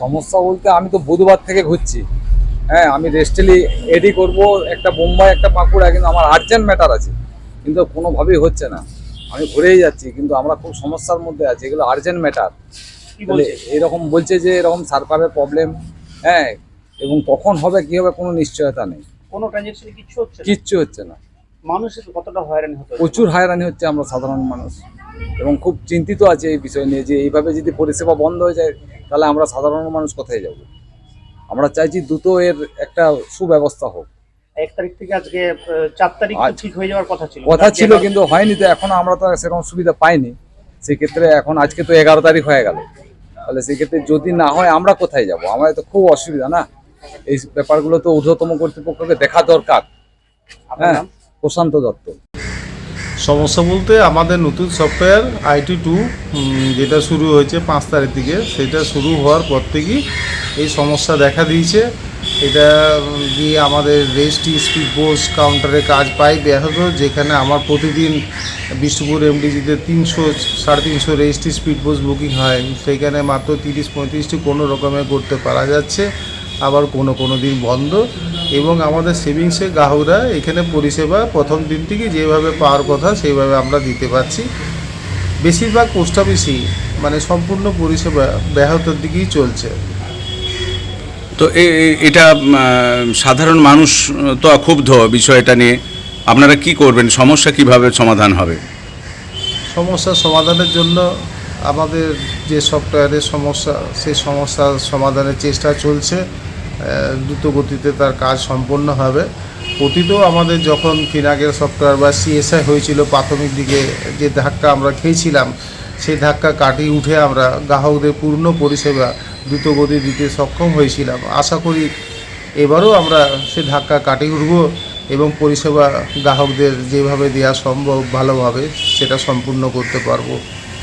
সমস্যা বলতে আমি তো বুধবার থেকে ঘুরছি। হ্যাঁ আমি রেস্টেলি এডি করব একটা বোম্বাই একটা পাকুড়া কিন্তু আমার আর্জেন্ট ম্যাটার আছে। কিন্তু কোনোভাবেই হচ্ছে না। আমি ঘুরেই যাচ্ছি কিন্তু আমরা খুব সমস্যার মধ্যে আছি এগুলো আর্জেন্ট ম্যাটার এরকম বলছে যে এরকম সার্ভারের প্রবলেম হ্যাঁ এবং কখন হবে কি হবে কোনো নিশ্চয়তা নেই। কোনো ট্রানজেকশন কিছু হচ্ছে না? কিচ্ছু হচ্ছে না। মানুষের কতটা হয়রানি হচ্ছে? প্রচুর হয়রানি হচ্ছে আমরা সাধারণ মানুষ। এবং খুব চিন্তিত আছে এই বিষয় নিয়ে যে এইভাবে যদি পরিষেবা বন্ধ হয়ে যায় তাহলে আমরা সাধারণ মানুষ কোথায় যাব? আমরা চাইছি দ্রুত এর একটা সুব্যবস্থা হোক। এক তারিখ থেকে আজকে চার তারিখ ঠিক হয়ে যাওয়ার কথা ছিল। কথা ছিল কিন্তু হয়নি তো এখনও আমরা তো সেরকম সুবিধা পাইনি। সেক্ষেত্রে এখন আজকে তো এগারো তারিখ হয়ে গেল। তাহলে সেক্ষেত্রে যদি না হয় আমরা কোথায় যাব? আমাদের তো খুব অসুবিধা না? এই ব্যাপারগুলো তো ঊর্ধ্বতম কর্তৃপক্ষকে দেখা দরকার। হ্যাঁ প্রশান্ত দত্ত। সমস্যা বলতে আমাদের নতুন সফটওয়্যার আইটি টু যেটা শুরু হয়েছে পাঁচ তারিখ থেকে সেটা শুরু হওয়ার পর থেকেই এই সমস্যা দেখা দিয়েছে। এটা দিয়ে আমাদের রেস্টি স্পিড পোস্ট কাউন্টারে কাজ পাই ব্যাহত, যেখানে আমার প্রতিদিন বিষ্ণুপুর এমডিজিতে তিনশো, সাড়ে তিনশো রেজিস্ট্রি স্পিড পোস্ট বুকিং হয়। সেইখানে মাত্র তিরিশ, পঁয়ত্রিশটি কোনো রকমে করতে পারা যাচ্ছে। আবার কোনো কোনো দিন বন্ধ। এবং আমাদের সেভিংসে গ্রাহকরা এখানে পরিষেবা প্রথম দিন থেকে যেভাবে পাওয়ার কথা সেইভাবে আমরা দিতে পারছি। বেশিরভাগ পোস্ট অফিসই মানে সম্পূর্ণ পরিষেবা ব্যাহতের দিকেই চলছে। তো এটা সাধারণ মানুষ তো ক্ষুব্ধ বিষয়টা নিয়ে। আপনারা কি করবেন? সমস্যা কীভাবে সমাধান হবে? সমস্যা সমাধানের জন্য আমাদের যে সফটওয়্যারের সমস্যা সেই সমস্যার সমাধানের চেষ্টা চলছে। আহ, দ্রুত গতিতে তার কাজ সম্পন্ন হবে। অতীতেও আমাদের যখন ফিনাগের সফটওয়্যার বা সিএসআই হয়েছিল প্রাথমিক দিকে যে ধাক্কা আমরা খেয়েছিলাম সেই ধাক্কা কাটিয়ে উঠে আমরা গ্রাহকদের পূর্ণ পরিষেবা দ্রুত গতি দিতে সক্ষম হয়েছিলাম। আশা করি এবারও আমরা সে ধাক্কা কাটিয়ে উঠব এবং পরিষেবা গ্রাহকদের যেভাবে দেওয়া সম্ভব ভালোভাবে সেটা সম্পূর্ণ করতে পারব।